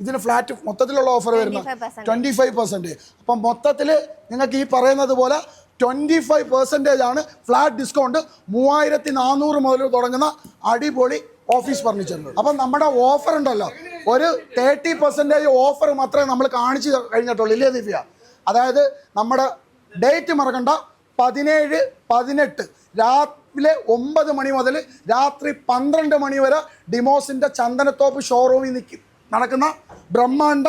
ഇതിന് ഫ്ലാറ്റ് മൊത്തത്തിലുള്ള ഓഫർ വരുന്നത്. 25%. ട്വന്റി ഫൈവ് പെർസെന്റ് അപ്പം മൊത്തത്തിൽ നിങ്ങൾക്ക് ഈ പറയുന്നത് പോലെ ട്വന്റി ഫൈവ് പെർസെന്റേജ് ആണ് ഫ്ലാറ്റ് ഡിസ്കൗണ്ട് മൂവായിരത്തി നാനൂറ് മുതൽ തുടങ്ങുന്ന അടിപൊളി ഓഫീസ് ഫർണിച്ചറിന് അപ്പം നമ്മുടെ ഓഫർ ഉണ്ടല്ലോ. ഒരു തേർട്ടി പെർസെന്റേജ് ഓഫർ മാത്രമേ നമ്മൾ കാണിച്ചു കഴിഞ്ഞിട്ടുള്ളൂ. ഇല്ലേ ദിവ്യ? അതായത് നമ്മുടെ ഡേറ്റ് മറക്കണ്ട. പതിനേഴ് പതിനെട്ട്. രാവിലെ ഒമ്പത് മണി മുതൽ രാത്രി പന്ത്രണ്ട് മണി വരെ ഡിമോസിന്റെ ചന്ദനത്തോപ്പ് ഷോറൂമിൽ നിൽക്കും. നടക്കുന്ന ബ്രഹ്മാണ്ട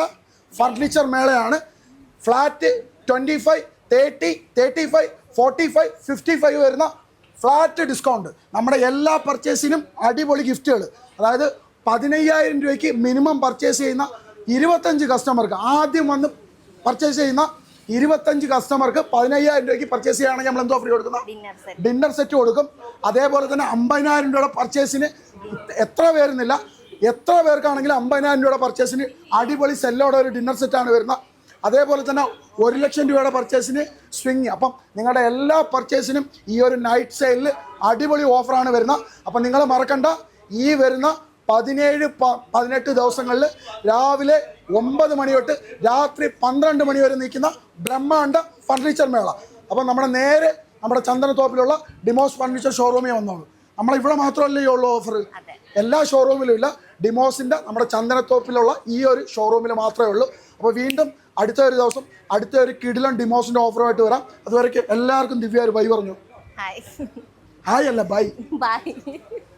furniture മേളയാണ്. Flat twenty five thirty thirty five forty five fifty five വരുന്ന ഫ്ലാറ്റ് ഡിസ്കൗണ്ട് നമ്മുടെ എല്ലാ പർച്ചേസിനും അടിപൊളി ഗിഫ്റ്റുകൾ അതായത് പതിനയ്യായിരം രൂപയ്ക്ക് മിനിമം പർച്ചേസ് ചെയ്യുന്ന ഇരുപത്തഞ്ച് കസ്റ്റമർക്ക് ആദ്യം വന്ന് പർച്ചേസ് ചെയ്യുന്ന ഇരുപത്തഞ്ച് കസ്റ്റമർക്ക് പതിനയ്യായിരം രൂപയ്ക്ക് പർച്ചേസ് ചെയ്യുകയാണെങ്കിൽ നമ്മൾ എന്തോ ഫ്രീ കൊടുക്കുന്നു? ഡിന്നർ സെറ്റ് ഡിന്നർ സെറ്റ് കൊടുക്കും. അതേപോലെ തന്നെ അമ്പതിനായിരം രൂപയുടെ പർച്ചേസിന് എത്ര പേരുന്നില്ല. എത്ര പേർക്കാണെങ്കിലും അമ്പതിനായിരം രൂപയുടെ പർച്ചേസിന് അടിപൊളി സെല്ലോടെ ഒരു ഡിന്നർ സെറ്റാണ് വരുന്നത്. അതേപോലെ തന്നെ ഒരു ലക്ഷം രൂപയുടെ പർച്ചേസിന് സ്വിങ് അപ്പം നിങ്ങളുടെ എല്ലാ പർച്ചേസിനും ഈ ഒരു നൈറ്റ് സെയിലിൽ അടിപൊളി ഓഫറാണ് വരുന്നത്. അപ്പം നിങ്ങൾ മറക്കണ്ട. ഈ വരുന്ന പതിനേഴ് പതിനെട്ട് ദിവസങ്ങളിൽ രാവിലെ ഒമ്പത് മണി തൊട്ട് രാത്രി പന്ത്രണ്ട് മണി വരെ നിൽക്കുന്ന ബ്രഹ്മാണ്ട ഫർണിച്ചർ മേള. അപ്പം നമ്മുടെ നേരെ നമ്മുടെ ചന്ദനത്തോപ്പിലുള്ള ഡിമോസ് ഫർണിച്ചർ ഷോറൂമിൽ വന്നോളൂ. നമ്മളിവിടെ മാത്രമല്ലേ ഉള്ളൂ ഓഫർ എല്ലാ ഷോറൂമിലും ഇല്ല. ഡിമോസിന്റെ നമ്മുടെ ചന്ദനത്തോപ്പിലുള്ള ഈ ഒരു ഷോറൂമിൽ മാത്രമേ ഉള്ളൂ. അപ്പോൾ വീണ്ടും അടുത്ത ഒരു ദിവസം അടുത്ത ഒരു കിടിലൻ ഡിമോസിന്റെ ഓഫറുമായിട്ട് വരാം. അതുവരേക്കും എല്ലാവർക്കും ദിവ്യ ഒരു ബൈ പറഞ്ഞു. ഹായ് ഹായ് അല്ല ബൈ ബൈ